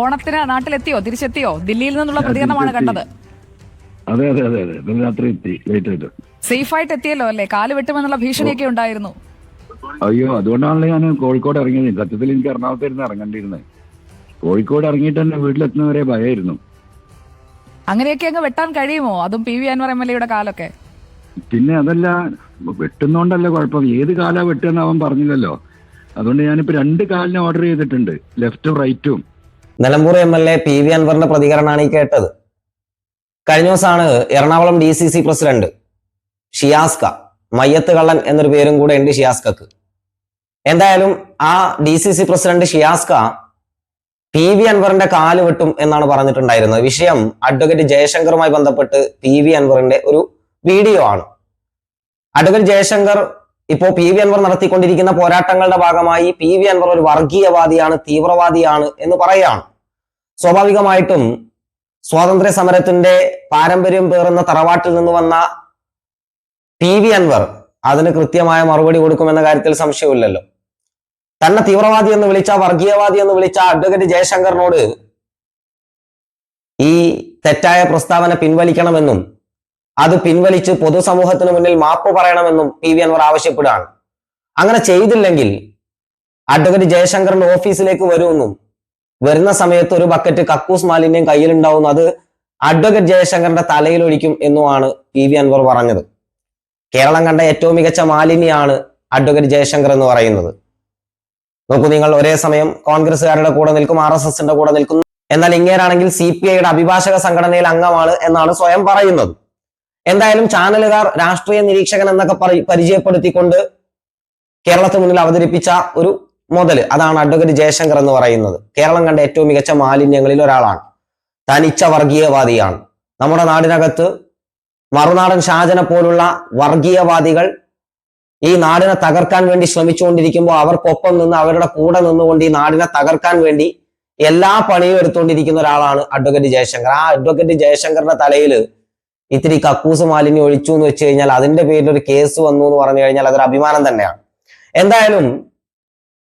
ഓണത്തിന് നാട്ടിലെത്തിയോ? തിരിച്ചെത്തിയോ? ദില്ലിയിൽ നിന്നുള്ള പ്രതികരണമാണ് കണ്ടത്. അതെ അതെ അതെ അതെ. ഇന്നലെ രാത്രി എത്തി. ലേറ്റ് ആയിട്ട്. സേഫായിട്ട് എത്തിയല്ലോ അല്ലേ? കാൽ വെട്ടുമെന്നുള്ള ഭീഷണിയൊക്കെ ഉണ്ടായിരുന്നു. അയ്യോ അതുകൊണ്ടാണല്ലോ ഞാൻ കോഴിക്കോട് ഇറങ്ങിയത്. സത്യത്തിൽ എനിക്ക് എറണാകുളത്ത് ഇരുന്ന് ഇറങ്ങേണ്ടിയിരുന്നത് കോഴിക്കോട് ഇറങ്ങിയിട്ട് തന്നെ വീട്ടിലെത്തുന്നവരെ ഭയമായിരുന്നു അങ്ങനെയൊക്കെ അങ്ങ് വെട്ടാൻ കഴിയുമോ? അതും P V Anvar M L എയുടെ കാലൊക്കെ. പിന്നെ അതല്ല വെട്ടുന്നോണ്ടല്ല കുഴപ്പം. ഏത് കാലാ വെട്ടുമെന്ന് അവൻ പറഞ്ഞില്ലല്ലോ. അതുകൊണ്ട് ഞാനിപ്പോ രണ്ട് കാലിന് ഓർഡർ ചെയ്തിട്ടുണ്ട്. ലെഫ്റ്റും റൈറ്റും Nilambur M L A P V അൻവറിന്റെ പ്രതികരണമാണ് ഈ കേട്ടത്. കഴിഞ്ഞ ദിവസമാണ് Ernakulam D C C president Shiyaska മയ്യത്ത് കള്ളൻ എന്നൊരു പേരും കൂടെ ഉണ്ട് ഷിയാസ്കക്ക്. എന്തായാലും ആ D C C president Shiyaska P V അൻവറിന്റെ കാൽ വെട്ടും എന്നാണ് പറഞ്ഞിട്ടുണ്ടായിരുന്നത്. വിഷയം അഡ്വക്കേറ്റ് ജയശങ്കറുമായി ബന്ധപ്പെട്ട് പി വി അൻവറിന്റെ ഒരു വീഡിയോ ആണ്. അഡ്വക്കേറ്റ് ജയശങ്കർ ഇപ്പോ പി വി അൻവർ നടത്തിക്കൊണ്ടിരിക്കുന്ന പോരാട്ടങ്ങളുടെ ഭാഗമായി പി വി അൻവർ ഒരു വർഗീയവാദിയാണ് തീവ്രവാദിയാണ് എന്ന് പറയുകയാണ്. സ്വാഭാവികമായിട്ടും സ്വാതന്ത്ര്യ സമരത്തിന്റെ പാരമ്പര്യം പേറുന്ന തറവാട്ടിൽ നിന്ന് വന്ന പി വി അൻവർ അതിന് കൃത്യമായ മറുപടി കൊടുക്കുമെന്ന കാര്യത്തിൽ സംശയമില്ലല്ലോ. തന്നെ തീവ്രവാദി എന്ന് വിളിച്ച വർഗീയവാദി എന്ന് വിളിച്ച അഡ്വക്കേറ്റ് ജയശങ്കറിനോട് ഈ തെറ്റായ പ്രസ്താവന പിൻവലിക്കണമെന്നും അത് പിൻവലിച്ച് പൊതുസമൂഹത്തിന് മുന്നിൽ മാപ്പ് പറയണമെന്നും പി വി അൻവർ ആവശ്യപ്പെടുകയാണ്. അങ്ങനെ ചെയ്തില്ലെങ്കിൽ അഡ്വക്കേറ്റ് ജയശങ്കറിന്റെ ഓഫീസിലേക്ക് വരുമെന്നും വരുന്ന സമയത്ത് ഒരു ബക്കറ്റ് കക്കൂസ് മാലിന്യം കയ്യിലുണ്ടാവുന്നു അത് അഡ്വക്കേറ്റ് ജയശങ്കറിന്റെ തലയിൽ ഒഴിക്കും എന്നുമാണ് പി വി അൻവർ പറഞ്ഞത്. കേരളം കണ്ട ഏറ്റവും മികച്ച മാലിന്യാണ് അഡ്വക്കേറ്റ് ജയശങ്കർ എന്ന് പറയുന്നത്. നോക്കൂ നിങ്ങൾ ഒരേ സമയം കോൺഗ്രസ്സുകാരുടെ കൂടെ നിൽക്കും ആർ എസ് എസിന്റെ കൂടെ നിൽക്കുന്നു. എന്നാൽ ഇങ്ങേരാണെങ്കിൽ സി പി ഐയുടെ അഭിഭാഷക സംഘടനയിൽ അംഗമാണ് എന്നാണ് സ്വയം പറയുന്നത്. എന്തായാലും ചാനലുകാർ രാഷ്ട്രീയ നിരീക്ഷകൻ എന്നൊക്കെ പരി- പരിചയപ്പെടുത്തിക്കൊണ്ട് കേരളത്തിന് മുന്നിൽ അവതരിപ്പിച്ച ഒരു മുതൽ അതാണ് അഡ്വക്കേറ്റ് ജയശങ്കർ എന്ന് പറയുന്നത്. കേരളം കണ്ട ഏറ്റവും മികച്ച മാലിന്യങ്ങളിൽ ഒരാളാണ്. തനിച്ച വർഗീയവാദിയാണ്. നമ്മുടെ നാടിനകത്ത് മറുനാടൻ ഷാജനെ പോലുള്ള വർഗീയവാദികൾ ഈ നാടിനെ തകർക്കാൻ വേണ്ടി ശ്രമിച്ചുകൊണ്ടിരിക്കുമ്പോൾ അവർക്കൊപ്പം നിന്ന് അവരുടെ കൂടെ നിന്നുകൊണ്ട് ഈ നാടിനെ തകർക്കാൻ വേണ്ടി എല്ലാ പണിയും എടുത്തുകൊണ്ടിരിക്കുന്ന ഒരാളാണ് അഡ്വക്കേറ്റ് ജയശങ്കർ. ആ അഡ്വക്കേറ്റ് ജയശങ്കറിന്റെ തലയിൽ ഇത്തിരി കക്കൂസ് മാലിന്യം ഒഴിച്ചു എന്ന് വെച്ച് കഴിഞ്ഞാൽ അതിന്റെ പേരിൽ ഒരു കേസ് വന്നു എന്ന് പറഞ്ഞു കഴിഞ്ഞാൽ അതൊരു അഭിമാനം തന്നെയാണ്. എന്തായാലും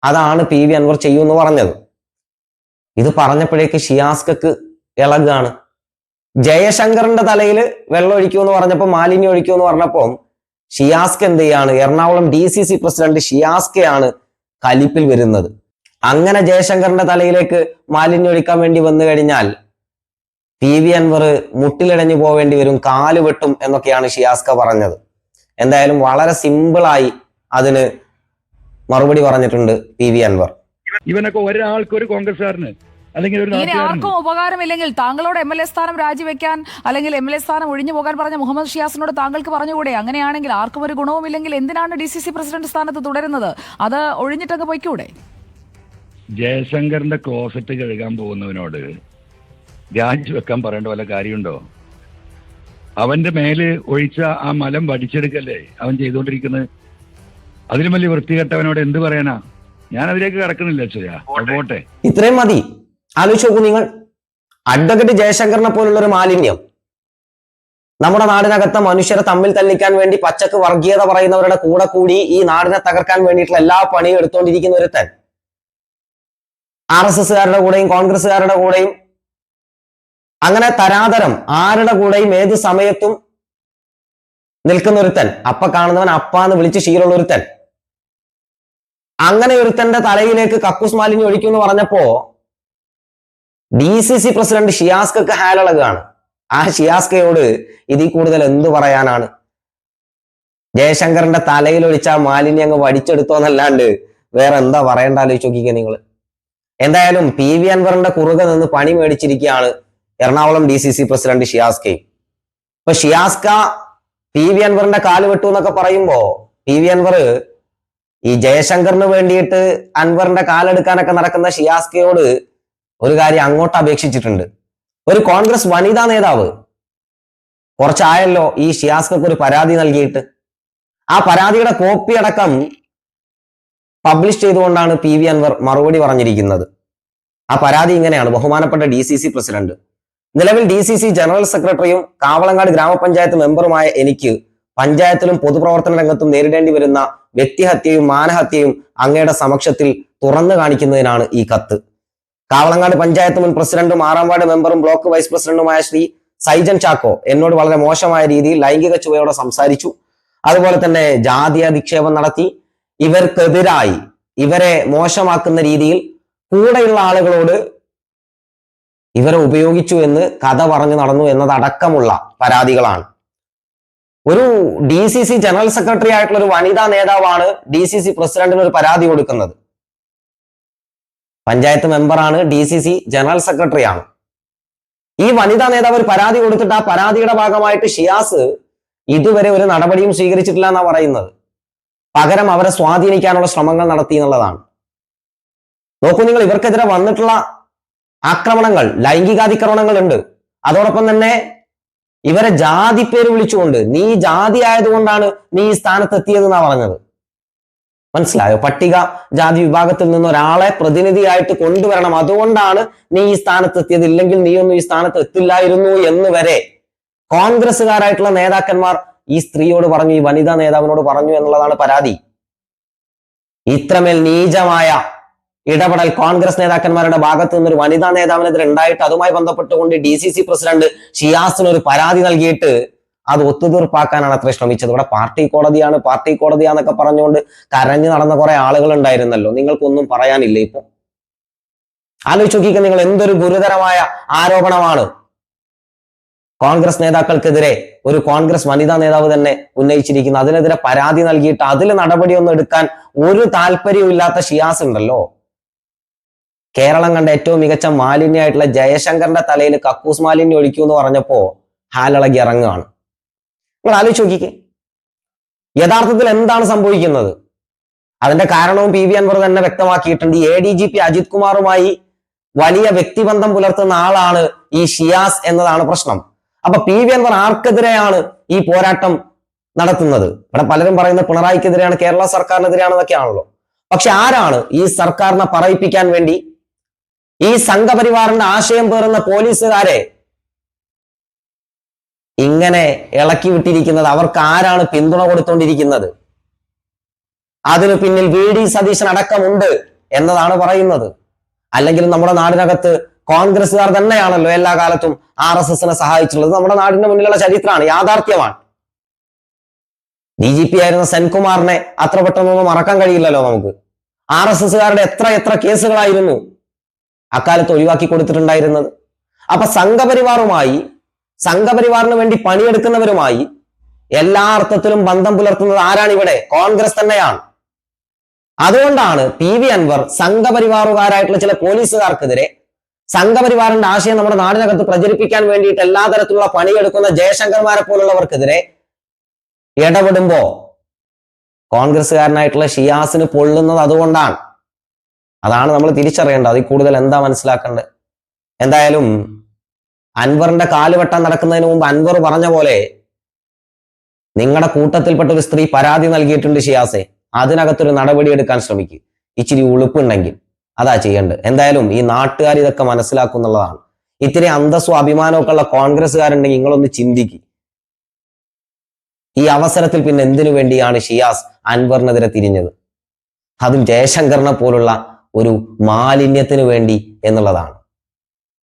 അതാണ് പി വി അൻവർ ചെയ്യൂന്ന് പറഞ്ഞത്. ഇത് പറഞ്ഞപ്പോഴേക്ക് ഷിയാസ്കക്ക് ഇളകാണ്. ജയശങ്കറിന്റെ തലയിൽ വെള്ളം ഒഴിക്കൂ എന്ന് പറഞ്ഞപ്പോൾ മാലിന്യം ഒഴിക്കൂ എന്ന് പറഞ്ഞപ്പോൾ ഷിയാസ്ക എന്ത് ചെയ്യാണ്? Ernakulam D C C president ഷിയാസ്കയാണ് കലിപ്പിൽ വരുന്നത്. അങ്ങനെ ജയശങ്കറിന്റെ തലയിലേക്ക് മാലിന്യം ഒഴിക്കാൻ വേണ്ടി വന്നു കഴിഞ്ഞാൽ പി വി അൻവർ മുട്ടിലടഞ്ഞു പോവേണ്ടി വരും കാൽ വെട്ടും എന്നൊക്കെയാണ് ഷിയാസ്ക പറഞ്ഞത്. എന്തായാലും വളരെ സിമ്പിളായി അതിന് മറുപടി പറഞ്ഞിട്ടുണ്ട് പി വി അൻവർ. ഇവനൊക്കെ ഒരാൾക്ക് ഒരു കോൺഗ്രസ്സുകാരന് അല്ലെങ്കിൽ ഇനി ആർക്കും ഉപകാരമില്ലെങ്കിൽ താങ്കളോട് എം എൽ എ സ്ഥാനം രാജിവെക്കാൻ അല്ലെങ്കിൽ എം എൽ എ സ്ഥാനം ഒഴിഞ്ഞു പോകാൻ പറഞ്ഞ മുഹമ്മദ് ഷിയാസിനോട് താങ്കൾക്ക് പറഞ്ഞുകൂടെ? അങ്ങനെയാണെങ്കിൽ ആർക്കും ഒരു ഗുണവുമില്ലെങ്കിൽ എന്തിനാണ് ഡി സി സി പ്രസിഡന്റ് സ്ഥാനത്ത് തുടരുന്നത്? അത് ഒഴിഞ്ഞിട്ടങ്ങ് പൊയ്ക്കൂടെ? ജയശങ്കറിന്റെ ക്ലോസറ്റ് കഴുകാൻ പോകുന്നവനോട് രാജിവെക്കാൻ പറയേണ്ട വല്ല കാര്യമുണ്ടോ? അവന്റെ മേലെ ഒഴിച്ച ആ മലം വടിച്ചെടുക്കല്ലേ അവൻ ചെയ്തുകൊണ്ടിരിക്കുന്നത്? അതിലും വലിയ വൃത്തികെട്ടവനോട് എന്ത് പറയാനാ? ഞാൻ അതിലേക്ക് കിടക്കുന്നില്ല അച്ഛയാ പോട്ടെ. ഇത്രയും മതി. ആലോചിച്ച് നോക്കൂ നിങ്ങൾ. അഡ്വക്കേറ്റ് ജയശങ്കറിനെ പോലുള്ള ഒരു മാലിന്യം. നമ്മുടെ നാടിനകത്തെ മനുഷ്യരെ തമ്മിൽ തല്ലിക്കാൻ വേണ്ടി പച്ചക്ക് വർഗീയത പറയുന്നവരുടെ കൂടെ കൂടി ഈ നാടിനെ തകർക്കാൻ വേണ്ടിയിട്ടുള്ള എല്ലാ പണിയും എടുത്തുകൊണ്ടിരിക്കുന്ന ഒരുത്തൻ. ആർ എസ് എസുകാരുടെ കൂടെയും കോൺഗ്രസ്സുകാരുടെ കൂടെയും അങ്ങനെ തരാതരം ആരുടെ കൂടെയും ഏത് സമയത്തും നിൽക്കുന്ന ഒരുത്തൻ അപ്പ കാണുന്നവൻ അപ്പ എന്ന് വിളിച്ച് ശീലമുള്ള ഒരുത്തൻ അങ്ങനെ ഒരുത്തന്റെ തലയിലേക്ക് കക്കൂസ് മാലിന്യം ഒഴിക്കും എന്ന് പറഞ്ഞപ്പോ ഡി സി സി പ്രസിഡന്റ് ഷിയാസ്കക്ക് ഹാലളകാണ്. ആ ഷിയാസ്കയോട് ഇതിൽ കൂടുതൽ എന്തു പറയാനാണ്? ജയശങ്കറിന്റെ തലയിൽ ഒഴിച്ച മാലിന്യം അങ്ങ് വടിച്ചെടുത്തോന്നല്ലാണ്ട് വേറെ എന്താ പറയണ്ട ആലോചിച്ച് നോക്കിക്കുക നിങ്ങൾ എന്തായാലും പി വി അൻവറിന്റെ കുറുകെ നിന്ന് പണി മേടിച്ചിരിക്കുകയാണ് Ernakulam D C C president ഷിയാസ്കയും ഇപ്പൊ ഷിയാസ്ക പി വി അൻവറിന്റെ കാൽ വെട്ടു എന്നൊക്കെ പറയുമ്പോ പി വി അൻവർ ഈ ജയശങ്കറിന് വേണ്ടിയിട്ട് അൻവറിന്റെ കാലെടുക്കാനൊക്കെ നടക്കുന്ന ഷിയാസ്കയോട് ഒരു കാര്യം അങ്ങോട്ട് അപേക്ഷിച്ചിട്ടുണ്ട്. ഒരു കോൺഗ്രസ് വനിതാ നേതാവ് കുറച്ചായല്ലോ ഈ ഷിയാസ്കക്ക് ഒരു പരാതി നൽകിയിട്ട്. ആ പരാതിയുടെ കോപ്പി അടക്കം പബ്ലിഷ് ചെയ്തുകൊണ്ടാണ് പി വി അൻവർ മറുപടി പറഞ്ഞിരിക്കുന്നത്. ആ പരാതി ഇങ്ങനെയാണ്. ബഹുമാനപ്പെട്ട ഡി സി സി പ്രസിഡന്റ് നിലവിൽ ഡി സി സി ജനറൽ സെക്രട്ടറിയും കാവളങ്ങാട് ഗ്രാമപഞ്ചായത്ത് മെമ്പറുമായ എനിക്ക് പഞ്ചായത്തിലും പൊതുപ്രവർത്തന രംഗത്തും നേരിടേണ്ടി വരുന്ന വ്യക്തിഹത്യയും മാനഹത്യയും അങ്ങയുടെ സമക്ഷത്തിൽ തുറന്നു കാണിക്കുന്നതിനാണ് ഈ കത്ത്. കാവളങ്ങാട് പഞ്ചായത്ത് മുൻ പ്രസിഡന്റും ആറാം വാർഡ് മെമ്പറും ബ്ലോക്ക് വൈസ് പ്രസിഡന്റുമായ ശ്രീ സൈജൻ ചാക്കോ എന്നോട് വളരെ മോശമായ രീതിയിൽ ലൈംഗിക ചുവയോടെ സംസാരിച്ചു. അതുപോലെ തന്നെ ജാതി അധിക്ഷേപം നടത്തി. ഇവർക്കെതിരായി ഇവരെ മോശമാക്കുന്ന രീതിയിൽ കൂടെയുള്ള ആളുകളോട് ഇവരെ ഉപയോഗിച്ചു എന്ന് കഥ പറഞ്ഞു നടന്നു എന്നതടക്കമുള്ള പരാതികളാണ്. ഒരു D C C general secretary ആയിട്ടുള്ള ഒരു വനിതാ നേതാവാണ് ഡി സി സി പ്രസിഡന്റിന് ഒരു പരാതി കൊടുക്കുന്നത്. പഞ്ചായത്ത് മെമ്പറാണ് D C C general secretary ആണ്. ഈ വനിതാ നേതാവ് ഒരു പരാതി കൊടുത്തിട്ട് ആ പരാതിയുടെ ഭാഗമായിട്ട് ഷിയാസ് ഇതുവരെ ഒരു നടപടിയും സ്വീകരിച്ചിട്ടില്ല എന്നാ പറയുന്നത്. പകരം അവരെ സ്വാധീനിക്കാനുള്ള ശ്രമങ്ങൾ നടത്തി എന്നുള്ളതാണ്. നോക്കൂ നിങ്ങൾ ഇവർക്കെതിരെ വന്നിട്ടുള്ള ആക്രമണങ്ങൾ ലൈംഗികാതിക്രമണങ്ങൾ ഉണ്ട് അതോടൊപ്പം തന്നെ ഇവരെ ജാതി പേര് വിളിച്ചുകൊണ്ട് നീ ജാതി ആയതുകൊണ്ടാണ് നീ ഈ സ്ഥാനത്ത് എത്തിയത് എന്നാ പറഞ്ഞത്? മനസ്സിലായോ? പട്ടിക ജാതി വിഭാഗത്തിൽ നിന്ന് ഒരാളെ പ്രതിനിധിയായിട്ട് കൊണ്ടുവരണം. അതുകൊണ്ടാണ് നീ ഈ സ്ഥാനത്ത് എത്തിയത് ഇല്ലെങ്കിൽ നീയൊന്നും ഈ സ്ഥാനത്ത് എത്തില്ലായിരുന്നു എന്ന് വരെ. കോൺഗ്രസ്സുകാരായിട്ടുള്ള നേതാക്കന്മാർ ഈ സ്ത്രീയോട് പറഞ്ഞു ഈ വനിതാ നേതാവിനോട് പറഞ്ഞു എന്നുള്ളതാണ് പരാതി. ഇത്രമേൽ നീചമായ ഇടപെടൽ കോൺഗ്രസ് നേതാക്കന്മാരുടെ ഭാഗത്ത് നിന്ന് ഒരു വനിതാ നേതാവിനെതിരെ ഉണ്ടായിട്ട് അതുമായി ബന്ധപ്പെട്ടുകൊണ്ട് ഡി സി സി പ്രസിഡന്റ് ഷിയാസിന് ഒരു പരാതി നൽകിയിട്ട് അത് ഒത്തുതീർപ്പാക്കാനാണ് അത്ര ശ്രമിച്ചത്. ഇവിടെ പാർട്ടി കോടതിയാണ് പാർട്ടി കോടതിയാന്നൊക്കെ പറഞ്ഞുകൊണ്ട് കരഞ്ഞു നടന്ന കുറെ ആളുകൾ ഉണ്ടായിരുന്നല്ലോ നിങ്ങൾക്കൊന്നും പറയാനില്ല ഇപ്പൊ? ആലോചിച്ച് നോക്കിക്കുക നിങ്ങൾ എന്തൊരു ഗുരുതരമായ ആരോപണമാണ്. കോൺഗ്രസ് നേതാക്കൾക്കെതിരെ ഒരു കോൺഗ്രസ് വനിതാ നേതാവ് തന്നെ ഉന്നയിച്ചിരിക്കുന്നു. അതിനെതിരെ പരാതി നൽകിയിട്ട് അതിൽ നടപടിയൊന്നും എടുക്കാൻ ഒരു താല്പര്യവും ഇല്ലാത്ത ഷിയാസ് ഉണ്ടല്ലോ. കേരളം കണ്ട ഏറ്റവും മികച്ച മാലിന്യമായിട്ടുള്ള ജയശങ്കറിന്റെ തലയിൽ കക്കൂസ് മാലിന്യം ഒഴിക്കൂ എന്ന് പറഞ്ഞപ്പോ ഹാലിളകി ഇറങ്ങുകയാണ്. നിങ്ങൾ ആലോചിച്ച് നോക്കിക്കേ. യഥാർത്ഥത്തിൽ എന്താണ് സംഭവിക്കുന്നത്? അതിന്റെ കാരണവും പി വി അൻവർ തന്നെ വ്യക്തമാക്കിയിട്ടുണ്ട്. A D G P Ajith കുമാറുമായി വലിയ വ്യക്തിബന്ധം പുലർത്തുന്ന ആളാണ് ഈ ഷിയാസ് എന്നതാണ് പ്രശ്നം. അപ്പൊ പി വി അൻവർ ആർക്കെതിരെയാണ് ഈ പോരാട്ടം നടത്തുന്നത്? ഇവിടെ പലരും പറയുന്നത് പിണറായിക്കെതിരെയാണ് കേരള സർക്കാരിനെതിരെയാണെന്നൊക്കെയാണല്ലോ. പക്ഷെ ആരാണ് ഈ സർക്കാരിനെ പറയിപ്പിക്കാൻ വേണ്ടി ഈ സംഘപരിവാറിന്റെ ആശയം പേറുന്ന പോലീസുകാരെ ഇങ്ങനെ ഇളക്കി വിട്ടിരിക്കുന്നത് അവർക്ക് ആരാണ് പിന്തുണ കൊടുത്തോണ്ടിരിക്കുന്നത്? അതിനു പിന്നിൽ വി. ഡി. സതീശൻ അടക്കമുണ്ട് എന്നതാണ് പറയുന്നത്. അല്ലെങ്കിൽ നമ്മുടെ നാടിനകത്ത് കോൺഗ്രസ്സുകാർ തന്നെയാണല്ലോ എല്ലാ കാലത്തും ആർ എസ് എസിനെ സഹായിച്ചിട്ടുള്ളത്. നമ്മുടെ നാടിന്റെ മുന്നിലുള്ള ചരിത്രമാണ് യാഥാർത്ഥ്യമാണ്. ഡി ജി പി ആയിരുന്ന സെൻകുമാറിനെ അത്ര പെട്ടെന്നൊന്നും മറക്കാൻ കഴിയില്ലല്ലോ നമുക്ക്. ആർ എസ് എസുകാരുടെ എത്ര എത്ര കേസുകളായിരുന്നു. അക്കാലത്ത് ഒഴിവാക്കി കൊടുത്തിട്ടുണ്ടായിരുന്നത്. അപ്പൊ സംഘപരിവാറുമായി സംഘപരിവാറിന് വേണ്ടി പണിയെടുക്കുന്നവരുമായി എല്ലാ അർത്ഥത്തിലും ബന്ധം പുലർത്തുന്നത് ആരാണ് ഇവിടെ? കോൺഗ്രസ് തന്നെയാണ്. അതുകൊണ്ടാണ് പി വി അൻവർ സംഘപരിവാറുകാരായിട്ടുള്ള ചില പോലീസുകാർക്കെതിരെ സംഘപരിവാറിന്റെ ആശയം നമ്മുടെ നാടിനകത്ത് പ്രചരിപ്പിക്കാൻ വേണ്ടിയിട്ട് എല്ലാ തരത്തിലുള്ള പണിയെടുക്കുന്ന ജയശങ്കർമാരെ പോലുള്ളവർക്കെതിരെ ഇടപെടുമ്പോ കോൺഗ്രസ്സുകാരനായിട്ടുള്ള ഷിയാസിന് പൊള്ളുന്നത് അതുകൊണ്ടാണ്. അതാണ് നമ്മൾ തിരിച്ചറിയേണ്ടത്. അതിൽ കൂടുതൽ എന്താ മനസ്സിലാക്കേണ്ടത്? എന്തായാലും അൻവറിന്റെ കാലുവെട്ടം നടക്കുന്നതിന് മുമ്പ് അൻവർ പറഞ്ഞ പോലെ നിങ്ങളുടെ കൂട്ടത്തിൽപ്പെട്ട ഒരു സ്ത്രീ പരാതി നൽകിയിട്ടുണ്ട് ഷിയാസെ. അതിനകത്തൊരു നടപടി എടുക്കാൻ ശ്രമിക്കുക ഇച്ചിരി ഉളുപ്പുണ്ടെങ്കിൽ അതാ ചെയ്യേണ്ടത്. എന്തായാലും ഈ നാട്ടുകാർ ഇതൊക്കെ മനസ്സിലാക്കുന്നുള്ളതാണ് ഇത്തിരി അന്തസ്സും അഭിമാനമൊക്കെ ഉള്ള കോൺഗ്രസ്സുകാരുണ്ടെങ്കിൽ നിങ്ങളൊന്ന് ചിന്തിക്കുക ഈ അവസരത്തിൽ പിന്നെ എന്തിനു വേണ്ടിയാണ് ഷിയാസ് അൻവറിനെതിരെ തിരിഞ്ഞത്? അതും ജയശങ്കറിനെ പോലുള്ള ഒരു മാലിന്യത്തിന് വേണ്ടി എന്നുള്ളതാണ്.